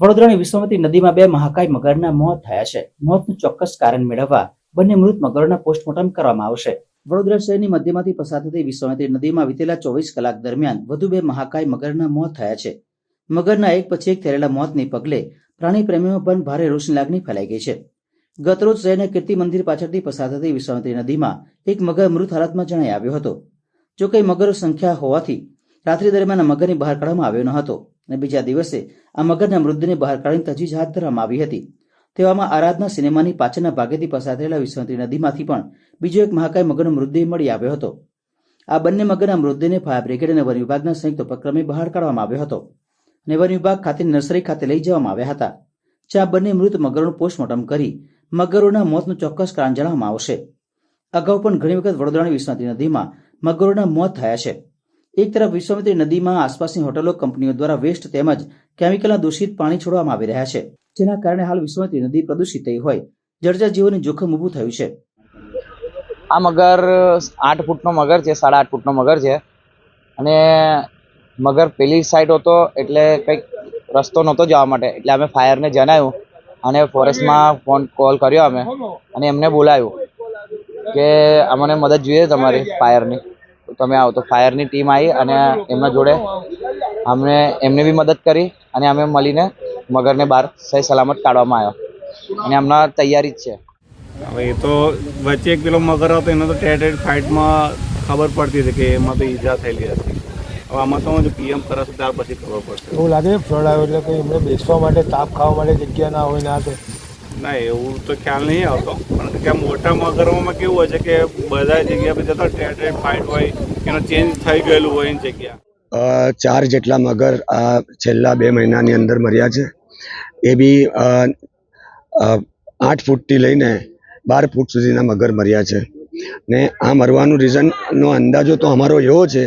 વડોદરાની વિશ્વમતી નદીમાં બે મહાકાય મગરના મોત થયા છે. મોતનું ચોક્કસ કારણ મેળવવા બંને મૃત મગરોના પોસ્ટમોર્ટમ કરવામાં આવશે. વડોદરા શહેરની મધ્યમાંથી પસાર થતી વિશ્વમતી નદીમાં વિતેલા ચોવીસ કલાક દરમિયાન વધુ બે મહાકાય મગરના મોત થયા છે. મગરના એક પછી એક થયેલા મોતને પગલે પ્રાણી પ્રેમીઓમાં પણ ભારે રોષની લાગણી ફેલાઈ ગઈ છે. ગતરોજ શહેરના કીર્તિ મંદિર પાછળથી પસાર થતી વિશ્વમતી નદીમાં એક મગર મૃત હાલતમાં જણાઈ આવ્યો હતો. જો કે મગર સંખ્યા હોવાથી રાત્રિ દરમિયાન મગરને બહાર કાઢવામાં આવ્યો ન હતો અને બીજા દિવસે આ મગરના મૃતદેહને બહાર કાઢીને તજવીજ હાથ ધરવામાં આવી હતી. તેવામાં આરાધના સિનેમાની પાછળના ભાગેથી પસાર થયેલા વિસંતી નદીમાંથી પણ બીજો એક મહાકાય મગરનો મૃતદેહ મળી આવ્યો હતો. આ બંને મગરના મૃતદેહને ફાયર બ્રિગેડ અને વન વિભાગના સંયુક્ત ઉપક્રમે બહાર કાઢવામાં આવ્યો હતો અને વન વિભાગ ખાતે નર્સરી ખાતે લઈ જવામાં આવ્યા હતા, જ્યાં બંને મૃત મગરોનું પોસ્ટમોર્ટમ કરી મગરોના મોતનું ચોક્કસ કારણ જણાવવામાં આવશે. અગાઉ પણ ઘણી વખત વડોદરાની વિશ્વમતી નદીમાં મગરોના મોત થયા છે. એક તરફ વિશ્વમતી નદીમાં આસપાસની હોટલો કંપનીઓ દ્વારા વેસ્ટ તેમજ કેમિકલના દૂષિત પાણી છોડવામાં આવી રહ્યા છે. જેના કારણે હાલ વિશ્વમતી નદી પ્રદૂષિત થઈ હોય. જર્જર જીવોને જોખમ ઊભું થયું છે. આ મગર આઠ ફૂટનો મગર છે, સાડા આઠ ફૂટનો મગર છે. અને મગર પેલી સાઈડ હતો એટલે કંઈક રસ્તો નહોતો જવા માટે. એટલે અમે ફાયરને જણાવ્યું અને ફોરેસ્ટમાં ફોન કોલ કર્યો અમે અને એમને બોલાવ્યું કે અમને મદદ જોઈએ તમારી ફાયરની. તમે આવો. તો ફાયરની ટીમ આવી અને એમના જોડે અમને એમને બી મદદ કરી અને અમે મળીને મગરને બહાર સહી સલામત કાઢવામાં આવ્યો. અને હમણાં તૈયારી જ છે. હવે એ તો વચ્ચે એક પેલો મગર હતો એનો તો ટેટ ટેટ ફાઇટમાં ખબર પડતી હતી કે એમાં તો ઈજા થયેલી હતી. હવે આમાં તો હું પીએમ કરશે છે ત્યાર પછી ખબર પડશે. એવું લાગે છે ફ્લડ આવ્યો એટલે કે એમને બેસવા માટે તાપ ખાવા માટે જગ્યા ના હોય ના તો. ના, એવું તો ખ્યાલ નહીં આવતો. પણ કે મોટા મગરોમાં કેવું હોય છે કે બધા જગ્યા પર જતા ટેટ ટેટ હોય, એનો ચેન્જ થઈ ગયેલું હોય એની જગ્યા. ચાર જેટલા મગર આ છેલ્લા બે મહિનાની અંદર મર્યા છે. એ બી આઠ ફૂટથી લઈને બાર ફૂટ સુધીના મગર મર્યા છે. ને આ મરવાનું રીઝનનો અંદાજો તો અમારો એવો છે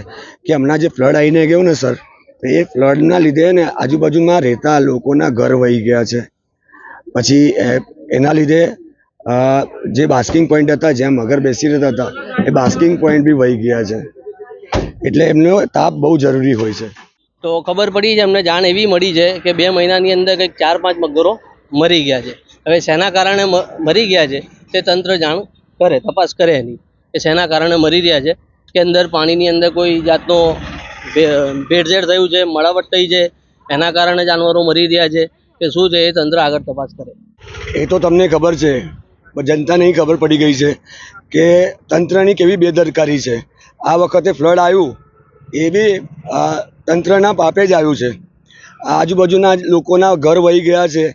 કે હમણાં જે ફ્લડ આવીને ગયો ને સર તો એ ફ્લડના લીધે ને આજુબાજુમાં રહેતા લોકોના ઘર વહી ગયા છે. પછી એના લીધે જે બાસ્કિંગ પોઈન્ટ હતા જ્યાં મગર બેસી રહેતા હતા, એ બાસ્કિંગ પોઈન્ટ બી વહી ગયા છે. એટલે એમનો તાપ બહુ જરૂરી હોય છે. તો ખબર પડી છે, અમને જાણ એવી મળી છે કે બે મહિનાની અંદર કંઈક ચાર પાંચ મગરો મરી ગયા છે. હવે શેના કારણે મરી ગયા છે, તે તંત્ર જાણ કરે, તપાસ કરે એની. કે શેના કારણે મરી રહ્યા છે, કે અંદર પાણીની અંદર કોઈ જાતનો ભેળસેળ થયું છે, મળાવટ થઈ છે, એના કારણે જાનવરો મરી રહ્યા છે કે શું છે એ તંત્ર આગળ તપાસ કરે. એ તો તમને ખબર છે. જનતાને એ ખબર પડી ગઈ છે કે તંત્રની કેવી બેદરકારી છે. આ વખતે ફ્લડ આવ્યું, એ બી તંત્રના પાપે જ આવ્યું છે. આજુબાજુના લોકોના ઘર વહી ગયા છે.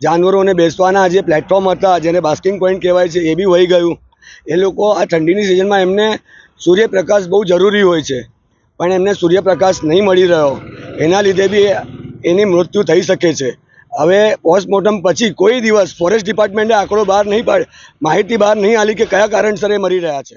જાનવરોને બેસવાના જે પ્લેટફોર્મ હતા, જેને બાસ્કિંગ પોઈન્ટ કહેવાય છે, એ બી વહી ગયું. એ લોકો આ ઠંડીની સિઝનમાં એમને સૂર્યપ્રકાશ બહુ જરૂરી હોય છે. પણ એમને સૂર્યપ્રકાશ નહીં મળી રહ્યો. એના લીધે બી એની મૃત્યુ થઈ શકે છે. હવે પોસ્ટમોર્ટમ પછી કોઈ દિવસ ફોરેસ્ટ ડિપાર્ટમેન્ટે આંકડો બહાર નહીં પાડે. માહિતી બહાર નહીં આલી કે કયા કારણસર એ મરી રહ્યા છે.